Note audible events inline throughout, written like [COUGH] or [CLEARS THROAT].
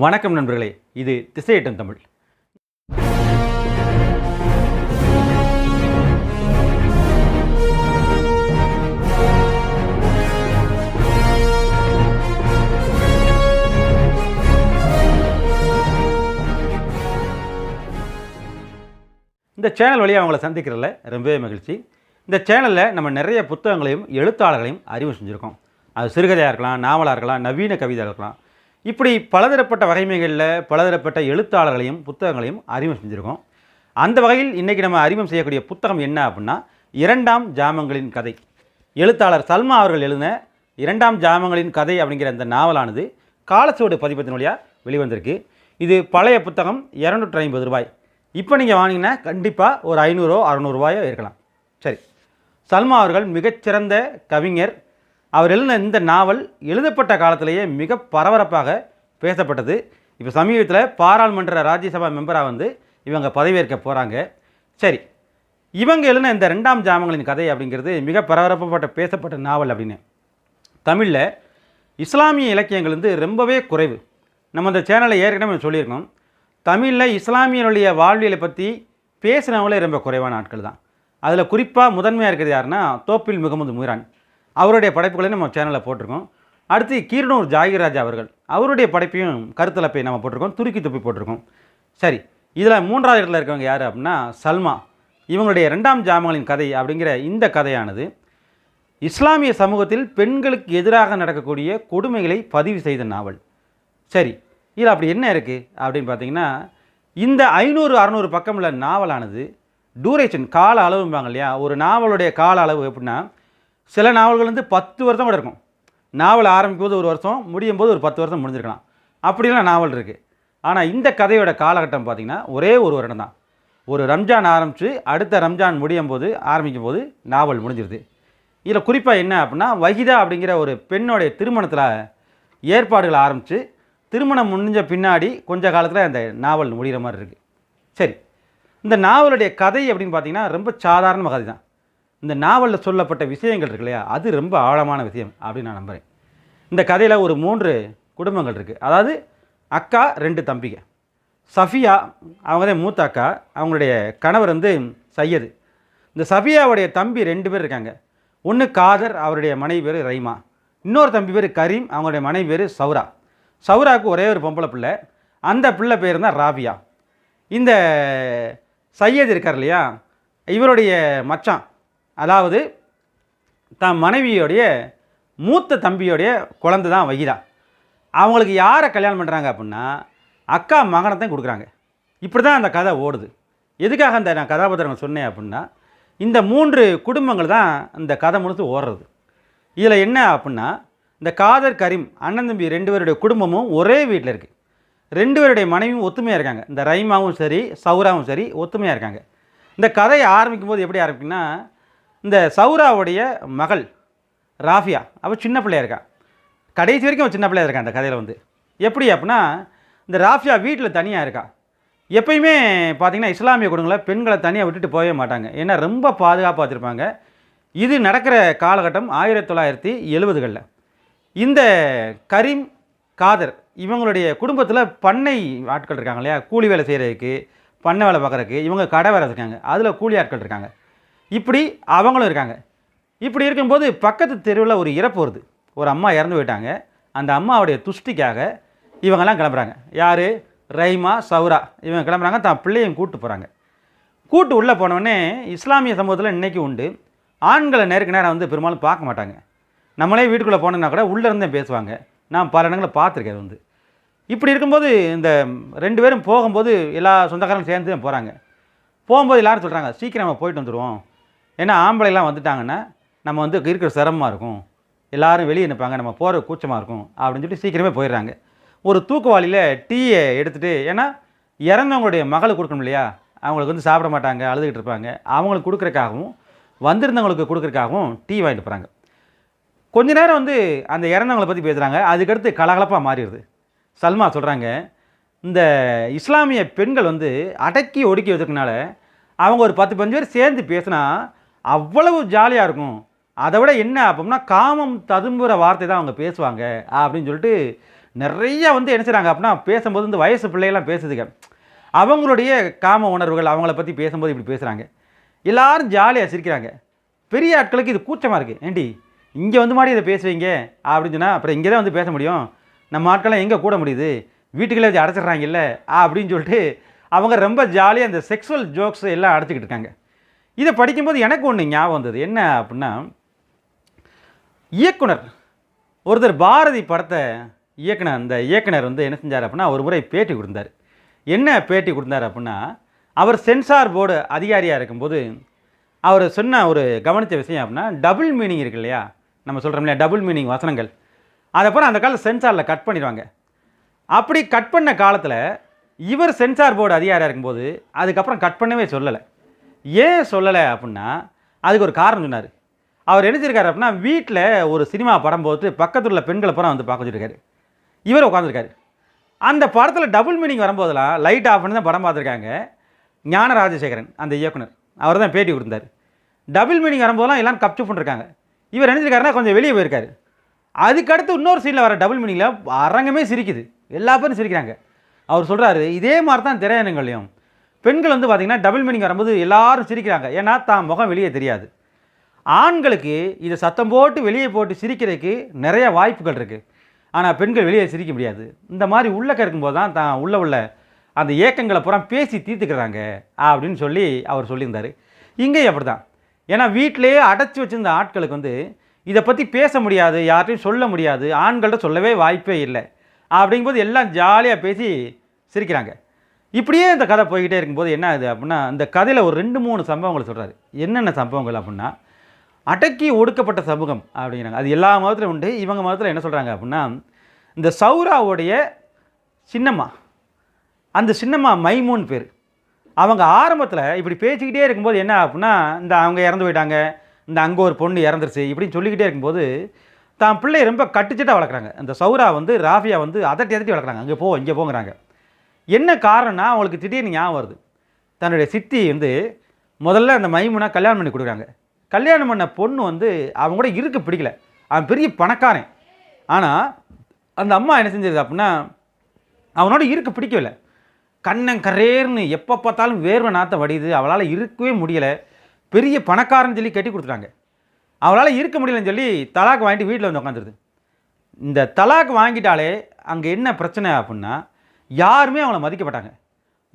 வணக்கம் நண்பர்களே இது திசையட்டும் தமிழ். இந்த சேனல் வழியாக அவங்கள சந்திக்கிறதுல ரொம்பவே மகிழ்ச்சி. இந்த சேனலில் நம்ம நிறைய புத்தகங்களையும் எழுத்தாளர்களையும் அறிவு செஞ்சுருக்கோம். அது சிறுகதையாக இருக்கலாம் நாவலாக இருக்கலாம் நவீன கவிதையாக இருக்கலாம். இப்படி பலதரப்பட்ட வகைமைகளில் பலதரப்பட்ட எழுத்தாளர்களையும் புத்தகங்களையும் அறிமுகம் செஞ்சுருக்கோம். அந்த வகையில் இன்றைக்கி நம்ம அறிமுகம் செய்யக்கூடிய புத்தகம் என்ன அப்படின்னா இரண்டாம் ஜாமங்களின் கதை. எழுத்தாளர் சல்மா அவர்கள் எழுதின இரண்டாம் ஜாமங்களின் கதை அப்படிங்கிற அந்த நாவலானது காலச்சுவடு பதிப்பத்தின் வழியாக வெளிவந்திருக்கு. இது பழைய புத்தகம் இரநூற்றி ஐம்பது ரூபாய். இப்போ நீங்கள் வாங்கினீங்கன்னா கண்டிப்பாக ஒரு ஐநூறோ அறநூறுவாயோ இருக்கலாம். சரி. சல்மா அவர்கள் மிகச்சிறந்த கவிஞர் அவர் எழுதின இந்த நாவல் எழுதப்பட்ட காலத்திலேயே மிக பரபரப்பாக பேசப்பட்டது. இப்போ சமீபத்தில் பாராளுமன்ற ராஜ்யசபா மெம்பராக வந்து இவங்க பதவியேற்க போகிறாங்க சரி இவங்க எழுதின இந்த ரெண்டாம் ஜாமங்களின் கதை அப்படிங்கிறது மிக பரபரப்பப்பட்ட பேசப்பட்ட நாவல் அப்படின்னு. தமிழில் இஸ்லாமிய இலக்கியங்கள் வந்து ரொம்பவே குறைவு. நம்ம இந்த சேனலை ஏற்கனவே சொல்லியிருக்கோம். தமிழில் இஸ்லாமியனுடைய வாழ்வியலை பற்றி பேசினவங்களே ரொம்ப குறைவான ஆட்கள் தான். அதில் குறிப்பாக முதன்மையாக இருக்கிறது யாருன்னா தோப்பில் முகமது முரான் அவருடைய படைப்புகளை நம்ம சேனலில் போட்டிருக்கோம். அடுத்து கீரனூர் ஜாகிராஜா அவர்கள். அவருடைய படைப்பையும் கருத்தலப்பை நம்ம போட்டிருக்கோம் துருக்கி துப்பி போட்டிருக்கோம். சரி இதில் மூன்றாவது இடத்துல இருக்கவங்க யார் அப்படின்னா சல்மா. இவங்களுடைய ரெண்டாம் ஜாமங்களின் கதை அப்படிங்கிற இந்த கதையானது இஸ்லாமிய சமூகத்தில் பெண்களுக்கு எதிராக நடக்கக்கூடிய கொடுமைகளை பதிவு செய்த நாவல். சரி இதில் அப்படி என்ன இருக்குது அப்படின்னு பார்த்தீங்கன்னா இந்த ஐநூறு அறநூறு பக்கமுள்ள நாவலானது டூரேஷன் கால அளவும்பாங்க இல்லையா? ஒரு நாவலுடைய கால அளவு எப்படின்னா சில நாவல்கள் வந்து பத்து வருஷம் கூட இருக்கும். நாவல் ஆரம்பிக்கும் போது ஒரு வருஷம் முடியும் போது ஒரு பத்து வருஷம் முடிஞ்சிருக்கலாம். அப்படிலாம் நாவல் இருக்குது ஆனால் இந்த கதையோட காலகட்டம் பார்த்திங்கன்னா ஒரே ஒரு வருடம் தான். ஒரு ரம்ஜான் ஆரம்பித்து அடுத்த ரம்ஜான் முடியும் போது ஆரம்பிக்கும் போது நாவல் முடிஞ்சிருது. இதில் குறிப்பாக என்ன அப்படின்னா வஹிதா அப்படிங்கிற ஒரு பெண்ணோடைய திருமணத்தில் ஏற்பாடுகள் ஆரம்பித்து திருமணம் முடிஞ்ச பின்னாடி கொஞ்ச காலத்தில் அந்த நாவல் முடிகிற மாதிரி இருக்குது சரி. இந்த நாவலுடைய கதை அப்படின்னு பார்த்தீங்கன்னா ரொம்ப சாதாரண கதை தான். இந்த நாவலில் சொல்லப்பட்ட விஷயங்கள் இருக்கு இல்லையா? அது ரொம்ப ஆழமான விஷயம் அப்படின்னு நான் நம்புகிறேன் இந்த கதையில் ஒரு மூன்று குடும்பங்கள் இருக்குது அதாவது அக்கா ரெண்டு தம்பிங்க. சஃபியா அவங்க தான் மூத்த அக்கா. அவங்களுடைய கணவர் வந்து சையது. இந்த சஃபியாவுடைய தம்பி ரெண்டு பேர் இருக்காங்க. ஒன்று காதர் அவருடைய மனைவி பேர் ரைமா. இன்னொரு தம்பி பேர் கரீம் அவங்களுடைய மனைவி பேர் சௌரா. சௌராவுக்கு ஒரே ஒரு பொம்பளை பிள்ளை. அந்த பிள்ளை பேர் தான் ராபியா. இந்த சையது இருக்கார் இல்லையா? இவருடைய மச்சான் அதாவது தன் மனைவியோடைய மூத்த தம்பியோடைய குழந்தை தான் வகிதா. அவங்களுக்கு யாரை கல்யாணம் பண்ணுறாங்க அப்படின்னா அக்கா மகனை தான் கொடுக்குறாங்க. இப்படி தான் அந்த கதை ஓடுது. எதுக்காக அந்த நான் கதாபாத்திரங்கள் சொன்னேன் அப்படின்னா இந்த மூன்று குடும்பங்கள் தான் இந்த கதை முழுத்து ஓடுறது. இதில் என்ன அப்படின்னா இந்த காதர் கரீம் அண்ணன் தம்பி ரெண்டு பேருடைய குடும்பமும் ஒரே வீட்டில் இருக்குது ரெண்டு பேருடைய மனைவியும் ஒத்துமையாக இருக்காங்க. இந்த ரைமாவும் சரி சௌராவும் சரி ஒத்துமையாக இருக்காங்க. இந்த கதையை ஆரம்பிக்கும் போது எப்படி ஆரம்பிக்குன்னா இந்த சௌராவுடைய மகள் ராஃபியா அவள் சின்ன பிள்ளையா இருக்கா. கடைசி வரைக்கும் அவள் சின்ன பிள்ளையா இருக்கா அந்த கதையில் வந்து. எப்படி அப்படின்னா இந்த ராஃபியா வீட்டில் தனியாக இருக்கா. எப்பயுமே பார்த்தீங்கன்னா இஸ்லாமிய குடும்பங்களில் பெண்களை தனியாக விட்டுட்டு போகவே மாட்டாங்க. ஏன்னா ரொம்ப பாதுகாப்பாக வச்சுருப்பாங்க. இது நடக்கிற காலகட்டம் ஆயிரத்தி தொள்ளாயிரத்தி எழுபதுகளில். இந்த கரீம் காதர் இவங்களுடைய குடும்பத்தில் பண்ணை ஆட்கள் இருக்காங்க இல்லையா? கூலி வேலை செய்கிறதுக்கு பண்ணை வேலை பார்க்குறதுக்கு இவங்க கடை வேலை இருக்காங்க அதில் கூலி ஆட்கள் இருக்காங்க. இப்படி அவங்களும் இருக்காங்க. இப்படி இருக்கும்போது பக்கத்து தெருவில் ஒரு இறப்பு வருது. ஒரு அம்மா இறந்து போயிட்டாங்க. அந்த அம்மாவுடைய துஷ்டிக்காக இவங்கெல்லாம் கிளம்புறாங்க. யார்? ரைமா சௌரா. இவங்க கிளம்புறாங்க. தான் பிள்ளையும் கூட்டு போகிறாங்க கூட்டு உள்ளே போனவொடனே இஸ்லாமிய சமூகத்தில் இன்றைக்கி உண்டு. ஆண்களை நேருக்கு நேரம் வந்து பெரும்பாலும் பார்க்க மாட்டாங்க. நம்மளே வீட்டுக்குள்ளே போனோம்னா கூட உள்ளே இருந்தே பேசுவாங்க. நான் பல இடங்களில் பார்த்துருக்கேன் அது வந்து. இப்படி இருக்கும்போது இந்த ரெண்டு பேரும் போகும்போது எல்லா சொந்தக்காரங்களும் சேர்ந்து தான் போகிறாங்க போகும்போது எல்லோரும் சொல்கிறாங்க சீக்கிரமாக போயிட்டு வந்துடுவோம் ஏன்னா ஆம்பளைலாம் வந்துட்டாங்கன்னா நம்ம வந்து இருக்கிற சிரமமாக இருக்கும். எல்லோரும் வெளியே நிற்பாங்க நம்ம போகிற கூச்சமாக இருக்கும் அப்படின்னு சொல்லி சீக்கிரமே போயிடுறாங்க. ஒரு தூக்குவாளியில் டீயை எடுத்துகிட்டு ஏன்னா இறந்தவங்களுடைய மகளுக்கு கொடுக்கணும் இல்லையா? அவங்களுக்கு வந்து சாப்பிட மாட்டாங்க அழுதுகிட்டு இருப்பாங்க. அவங்களுக்கு கொடுக்குறக்காகவும் வந்திருந்தவங்களுக்கு கொடுக்குறக்காகவும் டீ வாங்கிட்டு போகிறாங்க கொஞ்ச நேரம் வந்து அந்த இறந்தவங்களை பற்றி பேசுகிறாங்க அதுக்கடுத்து கலகலப்பாக மாறிடுது. சல்மா சொல்கிறாங்க இந்த இஸ்லாமிய பெண்கள் வந்து அடக்கி ஒடுக்கி வச்சுருக்கனால அவங்க ஒரு பத்து பஞ்சு பேர் சேர்ந்து பேசினா அவ்வளவு ஜாலியாக இருக்கும். அதை விட என்ன அப்படின்னா காமம் ததும்புற வார்த்தை தான் அவங்க பேசுவாங்க அப்படின்னு சொல்லிட்டு நிறைய வந்து என்ன செய்கிறாங்க அப்படின்னா பேசும்போது இந்த வயசு பிள்ளைகள்லாம் பேசுதுங்க அவங்களுடைய காம உணர்வுகள் அவங்கள பற்றி பேசும்போது இப்படி பேசுகிறாங்க எல்லாரும் ஜாலியாக சிரிக்கிறாங்க. பெரிய ஆட்களுக்கு இது கூச்சமாக இருக்குது ஏண்டி இங்கே வந்து மாதிரி இதை பேசுவீங்க அப்படின்னு சொன்னால் அப்புறம் இங்கே தான் வந்து பேச முடியும். நம்ம ஆட்கள்லாம் எங்கே கூட முடியுது? வீட்டுக்குள்ளே வச்சு அடைச்சிடுறாங்கல்ல அப்படின்னு சொல்லிட்டு அவங்க ரொம்ப ஜாலியாக அந்த செக்ஸுவல் ஜோக்ஸ் எல்லாம் அடைச்சிக்கிட்டு இருக்காங்க. இதை படிக்கும்போது எனக்கு ஒன்று ஞாபகம் வந்தது. என்ன அப்படின்னா இயக்குனர் ஒருத்தர் பாரதி படத்தை இயக்குனர் அந்த இயக்குனர் வந்து என்ன செஞ்சார் அப்படின்னா ஒரு முறை பேட்டி கொடுத்தார். என்ன பேட்டி கொடுத்தார் அப்படின்னா அவர் சென்சார் போர்டு அதிகாரியாக இருக்கும்போது அவர் சொன்ன ஒரு கவனித்த விஷயம் அப்படின்னா டபுள் மீனிங் இருக்கு இல்லையா? நம்ம சொல்கிறோம் இல்லையா? டபுள் மீனிங் வசனங்கள். அதப்புறம் அந்த காலத்தில் சென்சாரில் கட் பண்ணிடுவாங்க. அப்படி கட் பண்ண காலத்தில் இவர் சென்சார் போர்டு அதிகாரியாக இருக்கும்போது அதுக்கப்புறம் கட் பண்ணவே சொல்லலை. ஏன் சொல்லலை அப்படின்னா அதுக்கு ஒரு காரணம் சொன்னார். அவர் என்ன அப்படின்னா வீட்டில் ஒரு சினிமா படம் போட்டு பக்கத்தில் உள்ள பெண்களை பூரா வந்து பார்க்க வச்சுருக்காரு இவர் உட்காந்துருக்காரு அந்த படத்தில் டபுள் மீனிங் வரும்போதெல்லாம் லைட் ஆஃப் பண்ணி தான் படம் பார்த்துருக்காங்க ஞான ராஜசேகரன் அந்த இயக்குனர். அவர் தான் பேட்டி கொடுத்தார். டபுள் மீனிங் வரும்போதெல்லாம் எல்லாம் கப்ச்சு பண்ணிருக்காங்க. இவர் என்ன கொஞ்சம் வெளியே போயிருக்காரு. அதுக்கடுத்து இன்னொரு சீனில் வர டபுள் மீனிங்கில் அரங்கமே சிரிக்குது. எல்லா பேரும் சிரிக்கிறாங்க. அவர் சொல்கிறாரு இதே மாதிரி தான் திரையரங்களையும் பெண்கள் வந்து பார்த்திங்கன்னா டபுள் மீனிங் வரும்போது எல்லாரும் சிரிக்கிறாங்க. ஏன்னா தான் முகம் வெளியே தெரியாது. ஆண்களுக்கு இதை சத்தம் போட்டு வெளியே போட்டு சிரிக்கிறதுக்கு நிறைய வாய்ப்புகள் இருக்குது ஆனால் பெண்கள் வெளியே சிரிக்க முடியாது. இந்த மாதிரி உள்ளக்க இருக்கும்போது தான் தான் உள்ள உள்ள அந்த ஏக்கங்களை பூரா பேசி தீர்த்துக்கிறாங்க அப்படின்னு சொல்லி அவர் சொல்லியிருந்தார். இங்கேயும் அப்படி தான் ஏன்னா வீட்டிலேயே அடைச்சி வச்சிருந்த ஆட்களுக்கு வந்து இதை பற்றி பேச முடியாது யார்ட்டையும் சொல்ல முடியாது ஆண்கள்கிட்ட சொல்லவே வாய்ப்பே இல்லை அப்படிங்கும்போது எல்லாம் ஜாலியாக பேசி சிரிக்கிறாங்க. இப்படியே இந்த கதை போய்கிட்டே இருக்கும்போது என்ன ஆகுது அப்படின்னா இந்த கதையில் ஒரு ரெண்டு மூணு சம்பவங்களை சொல்கிறாரு என்னென்ன சம்பவங்கள் அப்படின்னா அடக்கி ஒடுக்கப்பட்ட சமூகம் அப்படிங்கிறாங்க. அது எல்லா மதத்திலும் உண்டு. இவங்க மதத்தில் என்ன சொல்கிறாங்க அப்படின்னா இந்த சௌராவுடைய சின்னம்மா அந்த சின்னம்மா மைமூன் பேர். அவங்க ஆரம்பத்தில் இப்படி பேசிக்கிட்டே இருக்கும்போது என்ன அப்படின்னா இந்த அவங்க இறந்து போயிட்டாங்க இந்த அங்கே ஒரு பொண்ணு இறந்துருச்சு இப்படின்னு சொல்லிக்கிட்டே இருக்கும்போது தான் பிள்ளைய ரொம்ப கட்டுச்சிட்டாக வளர்க்குறாங்க. அந்த சௌரா வந்து ராஃபியா வந்து அதட்டி அதட்டி வளர்க்குறாங்க. அங்கே போ இங்கே போங்கிறாங்க. என்ன காரணம்னா அவங்களுக்கு திடீர்னு ஞாபகம் வருது. தன்னுடைய சித்தி வந்து முதல்ல அந்த மைமுனா கல்யாணம் பண்ணி கொடுக்குறாங்க. கல்யாணம் பண்ண பொண்ணு வந்து அவங்க கூட இருக்க பிடிக்கல. அவன் பெரிய பணக்காரன். ஆனால் அந்த அம்மா என்ன செஞ்சது அப்படின்னா அவனோட இருக்க பிடிக்கவில்லை. கண்ணன் கரேர்னு எப்போ பார்த்தாலும் வேர்வை நாத்த வடியுது. அவளால் இருக்கவே முடியலை. பெரிய பணக்காரன்னு சொல்லி கட்டி கொடுத்துட்டாங்க. அவளால் இருக்க முடியலன்னு சொல்லி தலாக் வாங்கிட்டு வீட்டில் வந்து உட்காந்துருது இந்த தலாக் வாங்கிட்டாலே அங்கே என்ன பிரச்சனை அப்படின்னா யாருமே அவங்கள மதிக்கப்பட்டாங்க.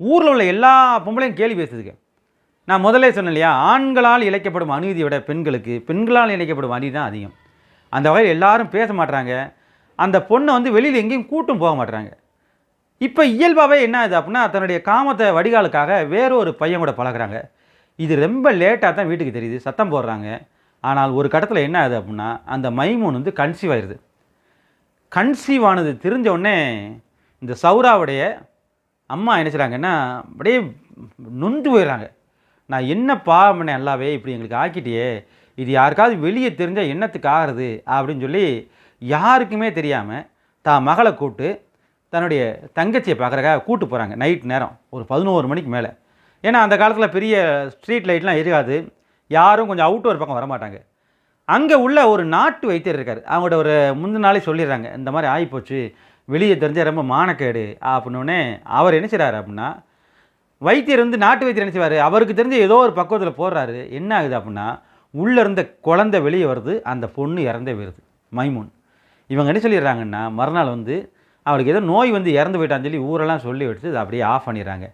ஊரில் உள்ள எல்லா பொம்பளையும் கேள்வி பேசுதுங்க. நான் முதல்ல சொன்னேன் இல்லையா ஆண்களால் இழைக்கப்படும் அநீதியை விட பெண்களுக்கு பெண்களால் இழைக்கப்படும் அநீதி தான் அதிகம். அந்த வகையில் எல்லாரும் பேச மாட்டுறாங்க அந்த பொண்ணை வந்து வெளியில் எங்கேயும் கூட்டும் போக மாட்டுறாங்க இப்போ இயல்பாகவே என்ன ஆகுது அப்படின்னா தன்னுடைய காமத்தை வடிகாலுக்காக வேறொரு பையன் கூட பழகுறாங்க. இது ரொம்ப லேட்டாக தான் வீட்டுக்கு தெரியுது சத்தம் போடுறாங்க. ஆனால் ஒரு கட்டத்தில் என்ன ஆகுது அப்படின்னா அந்த மைமூன் வந்து கன்சீவ் ஆயிடுது கன்சீவ் ஆனது தெரிஞ்ச உடனே இந்த சௌராவுடைய அம்மா என்ன செய்கிறாங்கன்னா அப்படியே நொந்து போயிடுறாங்க. நான் என்ன பாவம் பண்ணேன் எல்லாவே இப்படி எங்களுக்கு ஆக்கிட்டியே. இது யாருக்காவது வெளியே தெரிஞ்சால் என்னத்துக்கு ஆகிறது? அப்படின்னு சொல்லி யாருக்குமே தெரியாமல் தான் மகளை கூப்பிட்டு தன்னுடைய தங்கச்சியை பார்க்குறக்காக கூட்டு போகிறாங்க நைட் நேரம் ஒரு பதினோரு மணிக்கு மேலே. ஏன்னா அந்த காலத்தில் பெரிய ஸ்ட்ரீட் லைட்லாம் இருக்காது. யாரும் கொஞ்சம் அவுட்டோர் பக்கம் வரமாட்டாங்க. அங்கே உள்ள ஒரு நாட்டு வைத்தியர் இருக்கார். அவங்கள்ட்ட ஒரு முந்தின நாளே சொல்லிடுறாங்க இந்த மாதிரி ஆகிப்போச்சு வெளியே தெரிஞ்சால் ரொம்ப மானக்கேடு அப்படின்னோடனே அவர் என்ன செய்கிறாரு அப்படின்னா வைத்தியர் வந்து நாட்டு வைத்தியர் என்ன செய்வார்? அவருக்கு தெரிஞ்ச ஏதோ ஒரு பக்குவத்தில் போடுறாரு. என்ன ஆகுது அப்படின்னா உள்ளே இருந்த குழந்தை வெளியே வருது அந்த பொண்ணு இறந்தே வருது மைமூன். இவங்க என்ன சொல்லிடுறாங்கன்னா மறுநாள் வந்து அவளுக்கு ஏதோ நோய் வந்து இறந்து போயிட்டான்னு சொல்லி ஊரெல்லாம் சொல்லி வச்சு அதை அப்படியே ஆஃப் பண்ணிடுறாங்க.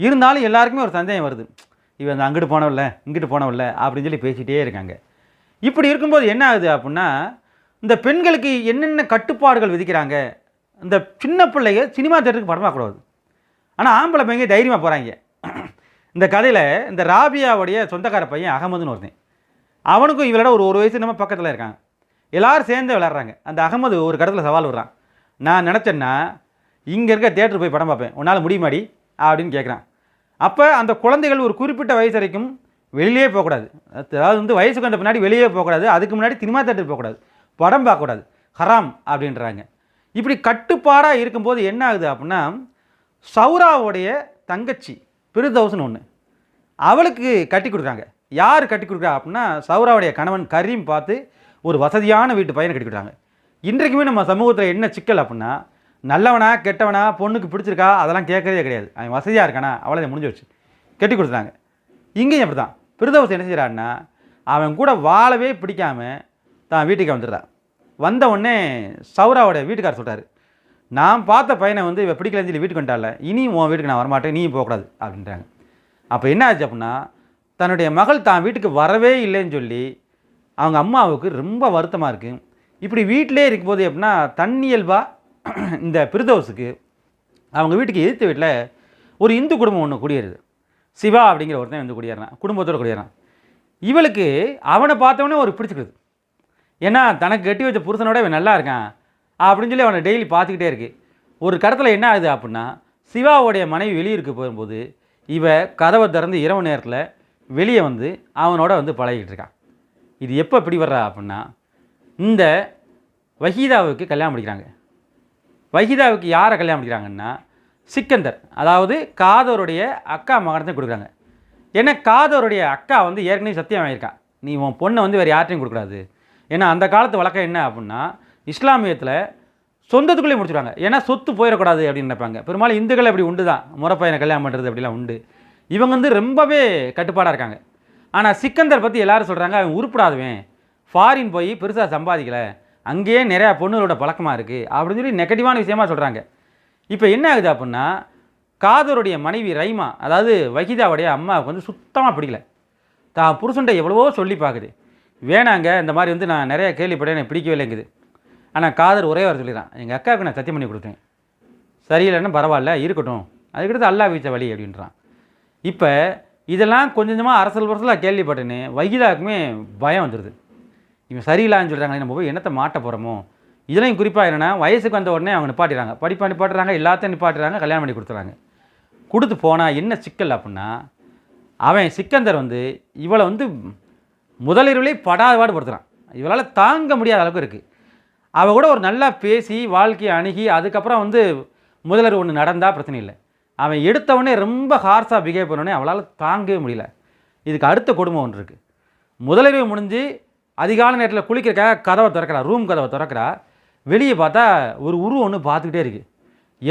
இருந்தாலும் எல்லாருக்குமே ஒரு சந்தேகம் வருது. இவன் அந்த அங்கிட்டு போனவில்ல இங்கிட்டு போனவில்ல அப்படின்னு சொல்லி பேசிகிட்டே இருக்காங்க. இப்படி இருக்கும்போது என்ன ஆகுது அப்படின்னா இந்த பெண்களுக்கு என்னென்ன கட்டுப்பாடுகள் விதிக்கிறாங்க? இந்த சின்ன பிள்ளைங்க சினிமா தேட்டருக்கு படம் பார்க்கக்கூடாது. ஆனால் ஆம்பளை பையங்க தைரியமாக போகிறாங்க இந்த கதையில் இந்த ராபியாவுடைய சொந்தக்கார பையன் அகமதுன்னு ஒருத்தன். அவனுக்கும் இவளோட ஒரு ஒரு வயசு நம்ம பக்கத்தில் இருக்காங்க எல்லாரும் சேர்ந்து விளாட்றாங்க அந்த அகமது ஒரு கடத்தில் சவால் விடுறான். நான் நினச்சேன்னா இங்கே இருக்க தேட்டர் போய் படம் பார்ப்பேன். உன்னால் முடியுமாடி? அப்படின்னு கேட்குறான் அப்போ அந்த குழந்தைகள் ஒரு குறிப்பிட்ட வயசு வரைக்கும் வெளியே போகக்கூடாது. அதாவது வந்து வயசுக்கு வந்த பின்னாடி வெளியே போகக்கூடாது. அதுக்கு முன்னாடி சினிமா தேட்டர் போகக்கூடாது. படம் பார்க்கக்கூடாது. ஹராம் அப்படின்றாங்க. இப்படி கட்டுப்பாடாக இருக்கும்போது என்ன ஆகுது அப்படின்னா சௌராவுடைய தங்கச்சி பிரிதௌசன் ஒன்று அவளுக்கு கட்டி கொடுக்குறாங்க. யார் கட்டி கொடுக்குறா அப்படின்னா சௌராவுடைய கணவன் கரீம் பார்த்து ஒரு வசதியான வீட்டு பையனை கட்டி கொடுக்குறாங்க. இன்றைக்குமே நம்ம சமூகத்தில் என்ன சிக்கல் அப்படின்னா நல்லவனா கெட்டவனா பொண்ணுக்கு பிடிச்சிருக்கா அதெல்லாம் கேட்கறதே கிடையாது. அவன் வசதியாக இருக்கானா அவ்வளோ முடிஞ்சு வச்சு கட்டி கொடுத்துட்டாங்க இங்கேயும் அப்படி தான் பிரதோஷ் என்ன செய்கிறான்னா அவன் கூட வாழவே பிடிக்காம தான் வீட்டுக்கு வந்துடுறான். வந்த உடனே சௌராவோட வீட்டுக்காரர் சொல்கிறாரு நான் பார்த்த பையனை வந்து இவ பிடிக்கலன்னு சொல்லி வீட்டுக்கு வந்துட்டால இனி உன் வீட்டுக்கு நான் வரமாட்டேன் நீயும் போகக்கூடாது அப்படின்றாங்க. அப்போ என்ன ஆச்சு அப்படின்னா தன்னுடைய மகள் தான் வீட்டுக்கு வரவே இல்லைன்னு சொல்லி அவங்க அம்மாவுக்கு ரொம்ப வருத்தமாக இருக்குது இப்படி வீட்டிலே இருக்கும்போது எப்படின்னா தன்னியல்பாக [CLEARS THROAT] இந்த பிரதோஸுக்கு அவங்க வீட்டுக்கு எதிர்த்த வீட்டில் ஒரு இந்து குடும்பம் ஒன்று குடியேறுது. சிவா அப்படிங்கிற ஒருத்தன் வந்து குடியேறான் குடும்பத்தோடு குடியேறான் இவளுக்கு அவனை பார்த்தவொடனே ஒரு பிடிச்சிக்கிடுது ஏன்னா தனக்கு கட்டி வச்ச புருஷனோட இவன் நல்லா இருக்கான் அப்படின்னு சொல்லி அவனை டெய்லி பார்த்துக்கிட்டே இருக்கு. ஒரு கடத்தில் என்ன ஆகுது அப்படின்னா சிவாவுடைய மனைவி வெளியூருக்கு போகும்போது இவ கதவை திறந்து இரவு நேரத்தில் வெளியே வந்து அவனோட வந்து பழகிட்டு இருக்கான் இது எப்போ இப்படி வர்றா அப்படின்னா இந்த வஹீதாவுக்கு கல்யாணம் முடிக்கிறாங்க. வஹீதாவுக்கு யாரை கல்யாணம் முடிக்கிறாங்கன்னா சிக்கந்தர் அதாவது காதோருடைய அக்கா மகனத்தை கொடுக்குறாங்க. ஏன்னா காதோருடைய அக்கா வந்து ஏற்கனவே சத்தியம் வாங்கியிருக்கான் நீ உன் பொண்ணை வந்து வேறு யார்ட்டையும் கொடுக்கூடாது ஏன்னா அந்த காலத்து வழக்கம் என்ன அப்படின்னா இஸ்லாமியத்தில் சொந்தத்துக்குள்ளேயே முடிச்சிடுவாங்க ஏன்னா சொத்து போயிடக்கூடாது அப்படின்னு நினைப்பாங்க. பெரும்பாலும் இந்துக்கள் அப்படி உண்டு தான் முறப்பையனை கல்யாணம் பண்ணுறது அப்படிலாம் உண்டு. இவங்க வந்து ரொம்பவே கட்டுப்பாடாக இருக்காங்க. ஆனால் சிக்கந்தர் பற்றி எல்லாரும் சொல்கிறாங்க அவன் உருப்படாதவன். ஃபாரின் போய் பெருசாக சம்பாதிக்கலை. அங்கேயே நிறையா பொண்ணுகளோட பழக்கமாக இருக்குது அப்படின்னு சொல்லி நெகட்டிவான விஷயமா சொல்கிறாங்க இப்போ என்ன ஆகுது அப்படின்னா காதருடைய மனைவி ரைமா அதாவது வகிதாவுடைய அம்மாவுக்கு வந்து சுத்தமாக பிடிக்கல. தான் புருஷன்ட்ட எவ்வளவோ சொல்லி பார்க்குது வேணாங்க இந்த மாதிரி வந்து நான் நிறைய கேள்விப்பட்டேன் எனக்கு பிடிக்கவே இல்லைங்குது. ஆனால் காதர் ஒரே வர சொல்லிடுறான். எங்கள் அக்காவுக்கு நான் சத்தியம் பண்ணி கொடுத்தேன். சரியில்லைன்னா பரவாயில்ல இருக்கட்டும். அதுக்கடுத்து அல்லா வீச்ச வழி அப்படின்றான். இப்போ இதெல்லாம் கொஞ்சம் கொஞ்சமாக அரசல் புரசலாக கேள்விப்பட்டேன்னு வைகிதாவுக்குமே பயம் வந்துடுது இவன் சரியில்லான்னு சொல்கிறாங்க நம்ம போய் என்னத்தை மாட்ட போகிறோமோ இதுலையும் குறிப்பாக என்னென்னா வயசுக்கு வந்த உடனே அவங்க நிப்பாட்டிடுறாங்க. படிப்பா நிப்பாட்டுறாங்க எல்லாத்தையும் நிப்பாட்டுறாங்க கல்யாணம் பண்ணி கொடுத்துறாங்க கொடுத்து போனால் என்ன சிக்கல் அப்படின்னா அவன் சிக்கந்தர் வந்து இவளை வந்து முதலிரவிலே படாத படுத்துகிறான் இவளால் தாங்க முடியாத அளவுக்கு இருக்குது அவள் கூட ஒரு நல்லா பேசி வாழ்க்கையை அணுகி அதுக்கப்புறம் வந்து முதலர் ஒன்று நடந்தால் பிரச்சனை இல்லை. அவன் எடுத்தவொடனே ரொம்ப ஹார்ஸாக பிஹேவ் பண்ணோடனே அவளால் தாங்கவே முடியல. இதுக்கு அடுத்த குடும்பம் ஒன்று இருக்குது முதலிரவு முடிஞ்சு அதிகால நேரத்தில் குளிக்கிறக்காக கதவை திறக்கிறா ரூம் கதவை திறக்கிறா. வெளியே பார்த்தா ஒரு உருவம் ஒன்று பார்த்துக்கிட்டே இருக்குது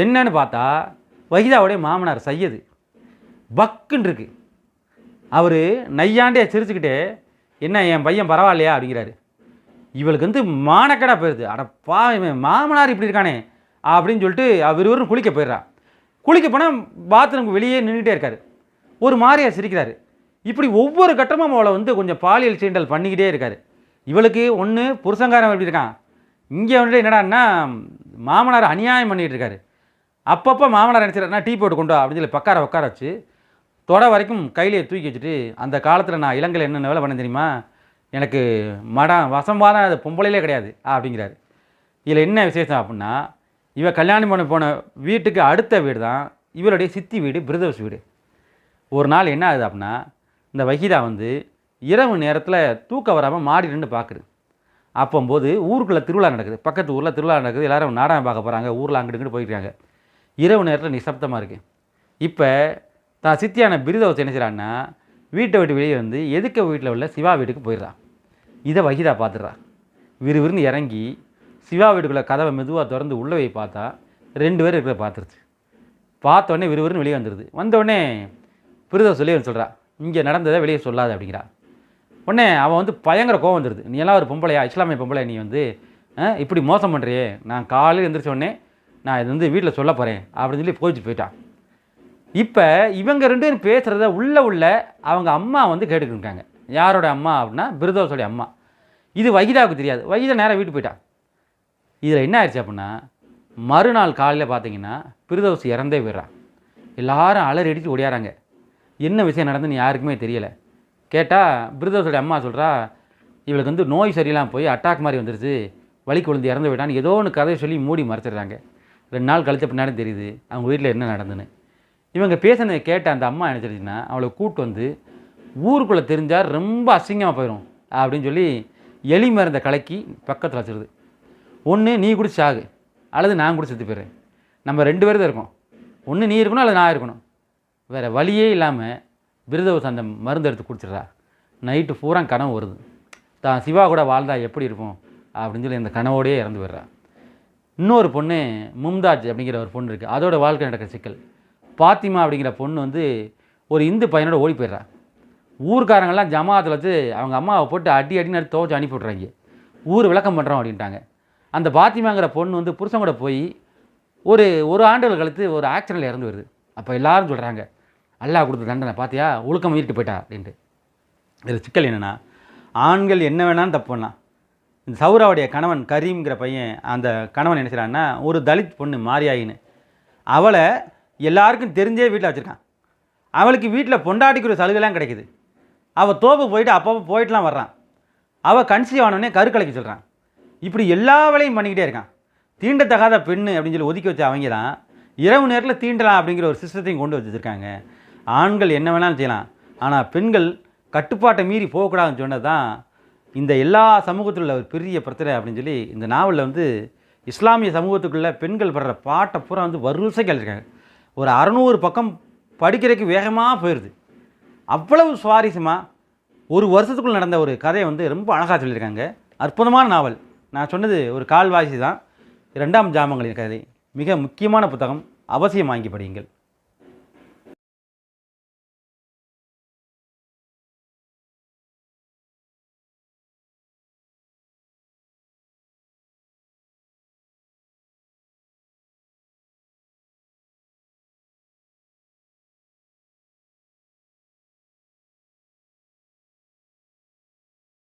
என்னன்னு பார்த்தா வகிதாவுடைய மாமனார் சையது. பக்குன்னு இருக்கு. அவர் நையாண்டே சிரிச்சுக்கிட்டே என்ன என் பையன் பரவாயில்லையா? அப்படிங்கிறாரு. இவளுக்கு வந்து மானக்கடா போயிடுது அட பா மாமனார் இப்படி இருக்கானே அப்படின்னு சொல்லிட்டு அவர் இருவரும் குளிக்க போயிடுறா. குளிக்க போனால் பாத்ரூமுக்கு வெளியே நின்றுட்டே இருக்காரு. ஒரு மாதிரியாக சிரிக்கிறாரு. இப்படி ஒவ்வொரு கட்டமும் அவளை வந்து கொஞ்சம் பாலியல் சீண்டல் பண்ணிக்கிட்டே இருக்காரு. இவளுக்கு ஒன்று புருஷங்காரன் எப்படி இருக்கான்? இங்கே வந்துட்டு என்னடான்னா மாமனார் அநியாயம் பண்ணிகிட்டு இருக்காரு. அப்பப்போ மாமனார் நினச்சிடறா டீ போட்டு கொண்டு அப்படின்னு சொல்லி பக்கார உட்கார வச்சு தொட வரைக்கும் கையிலேயே தூக்கி வச்சுட்டு அந்த காலத்தில் நான் இலங்கையில் என்னென்ன வேலை பண்ண தெரியுமா? எனக்கு மடம் வசம்பாத அது பொம்பளையிலே கிடையாது அப்படிங்கிறாரு. இதில் என்ன விசேஷம் அப்படின்னா இவ கல்யாணம் பண்ண போன வீட்டுக்கு அடுத்த வீடு தான் இவருடைய சித்தி வீடு பிரதர்ஸ் வீடு. ஒரு நாள் என்ன ஆகுது அப்படின்னா இந்த வஹீதா வந்து இரவு நேரத்தில் தூக்கம் வராமல் மாடி நின்று பார்க்குது அப்போம்போது ஊருக்குள்ளே திருவிழா நடக்குது. பக்கத்து ஊரில் திருவிழா நடக்குது. எல்லோரும் நாடகம் பார்க்க போகிறாங்க ஊரில் அங்கிட்டு இங்கிட்டு போயிருக்காங்க இரவு நேரத்தில் நிசப்தமாக இருக்குது இப்போ தான் சித்தியான பிரிதவத்தை என்ன செய்கிறான்னா வீட்டை விட்டு வெளியே வந்து எதுக்க வீட்டில் உள்ள சிவா வீட்டுக்கு போயிடுறான் இதை வகிதா பார்த்துடுறா. விறுவிறுன்னு இறங்கி சிவா வீட்டுக்குள்ளே கதவை மெதுவாக திறந்து உள்ளே போய் பார்த்தா ரெண்டு பேர் இருக்கிறத பார்த்துருச்சு. பார்த்தோடனே விறுவிறுன்னு வெளியே வந்துடுது. வந்தோடனே பிரிதவ சொல்லி வந்து சொல்கிறா இங்கே நடந்ததை வெளியே சொல்லாது அப்படிங்கிறா. உடனே அவன் வந்து பயங்கர கோவம் வந்துடுது. நீ எல்லாம் ஒரு பொம்பளையா? இஸ்லாமிய பொம்பளை நீ வந்து இப்படி மோசம் பண்ணுறியே நான் காலையில் எழுந்திரிச்ச உடனே நான் இது வந்து வீட்டில் சொல்ல போகிறேன் அப்படின்னு சொல்லி போயிட்டு. போயிட்டான் இப்போ இவங்க ரெண்டு பேரும் பேசுகிறத உள்ள உள்ள அவங்க அம்மா வந்து கேட்டுக்கிட்டு இருக்காங்க யாரோட அம்மா அப்படின்னா பிரிதோஸோடைய அம்மா. இது வகிதாவுக்கு தெரியாது. வகிதா நேராக வீட்டுக்கு போயிட்டான் இதில் என்ன ஆயிடுச்சு அப்படின்னா மறுநாள் காலையில் பார்த்தீங்கன்னா பிரிதோஸ் இறந்தே போயிடுறான் எல்லாரும் அலறி அடித்து ஓடியாராங்க. என்ன விஷயம் நடந்துன்னு யாருக்குமே தெரியலை. கேட்டால் பிரிதோஸோடைய அம்மா சொல்கிறா இவளுக்கு வந்து நோய் சரியெல்லாம் போய் அட்டாக் மாதிரி வந்துருச்சு. வழி கொழுந்து இறந்து போயிட்டான்னு ஏதோ ஒன்று கதையை சொல்லி மூடி மறைச்சிடுறாங்க. ரெண்டு நாள் கழித்த பின்னாடி தெரியுது அவங்க வீட்டில் என்ன நடந்துன்னு. இவங்க பேசினதை கேட்ட அந்த அம்மா என்ன சொல்லிச்சுன்னா அவளை கூட்டு வந்து ஊருக்குள்ளே தெரிஞ்சால் ரொம்ப அசிங்கமாக போயிடும் அப்படின்னு சொல்லி எலி மருந்தை கலக்கி பக்கத்தில் வச்சிருது. ஒன்று நீ குடிச்சு சாகு அல்லது நான் குடிச்சு செத்து போயிடுறேன். நம்ம ரெண்டு பேரும் தான் இருக்கோம். ஒன்று நீ இருக்கணும் அல்லது நான் இருக்கணும். வேறு வழியே இல்லாமல் விருதவசம் அந்த மருந்து எடுத்து குடிச்சிடுறா. நைட்டு பூரா கனவு வருது. தான் சிவா கூட வாழ்ந்தா எப்படி இருக்கும் அப்படின்னு சொல்லி அந்த கனவோடயே இறந்து போயிடுறா. இன்னொரு பொண்ணு மும்தாஜ் அப்படிங்கிற ஒரு பொண்ணு இருக்குது அதோட வாழ்க்கை நடக்கிற சிக்கல். பாத்திமா அப்படிங்கிற பொண்ணு வந்து ஒரு இந்து பையனோட ஓடி போயிடுறா. ஊர்க்காரங்கெல்லாம் ஜமாத்தில் வச்சு அவங்க அம்மாவை போட்டு அடி அடி நடத்தி துவச்சி அனுப்பி விட்றாங்க ஊர் விளக்கம் பண்ணுறோம் அப்படின்ட்டாங்க. அந்த பாத்திமாங்கிற பொண்ணு வந்து புருஷன் கூட போய் ஒரு ஒரு ஆண்டுகள் கழித்து ஒரு ஆக்சிடெண்ட்டில் இறந்து வருது. அப்போ எல்லாரும் சொல்கிறாங்க அல்லாஹ் கொடுத்த தண்டனை பார்த்தியா ஒழுக்கம் மீறிட்டு போயிட்டா அப்படின்ட்டு. இதில் சிக்கல் என்னென்னா ஆண்கள் என்ன வேணாலும் தப்பு பண்ணலாம். இந்த சௌராவுடைய கணவன் கரீம்ங்கிற பையன் அந்த கணவன் என்ன ஒரு தலித் பொண்ணு மாரியாயின்னு. அவளை எல்லாருக்கும் தெரிஞ்சே வீட்டில் வச்சுருக்கான். அவளுக்கு வீட்டில் பொண்டாட்டிக்குரிய சலுகைலாம் கிடைக்குது. அவள் தோப்பு போயிட்டு அப்பப்போ போயிட்டுலாம் வர்றான். அவள் கன்சீவ் ஆனோடனே கருக்கலைக்க சொல்கிறான் இப்படி எல்லா வேலையும் பண்ணிக்கிட்டே இருக்கான். தீண்டத்தகாத பெண்ணு அப்படின்னு சொல்லி ஒதுக்கி வச்ச அவங்க தான் இரவு நேரத்தில் தீண்டலாம் அப்படிங்கிற ஒரு சிஸ்டத்தையும் கொண்டு வச்சுருக்காங்க. ஆண்கள் என்ன வேணாலும் செய்யலாம். ஆனால் பெண்கள் கட்டுப்பாட்டை மீறி போகக்கூடாதுன்னு சொன்னது தான் இந்த எல்லா சமூகத்தில் உள்ள ஒரு பெரிய பிரச்சனை அப்படின்னு சொல்லி இந்த நாவலில் வந்து இஸ்லாமிய சமூகத்துக்குள்ளே பெண்கள் படுற பாட்டை பூரா வந்து வருஷம் கேள்விருக்காங்க ஒரு அறநூறு பக்கம் படிக்கிறதுக்கு வேகமாக போயிடுது அவ்வளவு சுவாரஸ்யமாக ஒரு வருஷத்துக்குள் நடந்த ஒரு கதையை வந்து ரொம்ப அழகாக சொல்லியிருக்காங்க. அற்புதமான நாவல். நான் சொன்னது ஒரு கால்வாசி தான். இரண்டாம் ஜாமங்களின் கதை. மிக முக்கியமான புத்தகம். அவசியம் வாங்கி படியுங்கள்.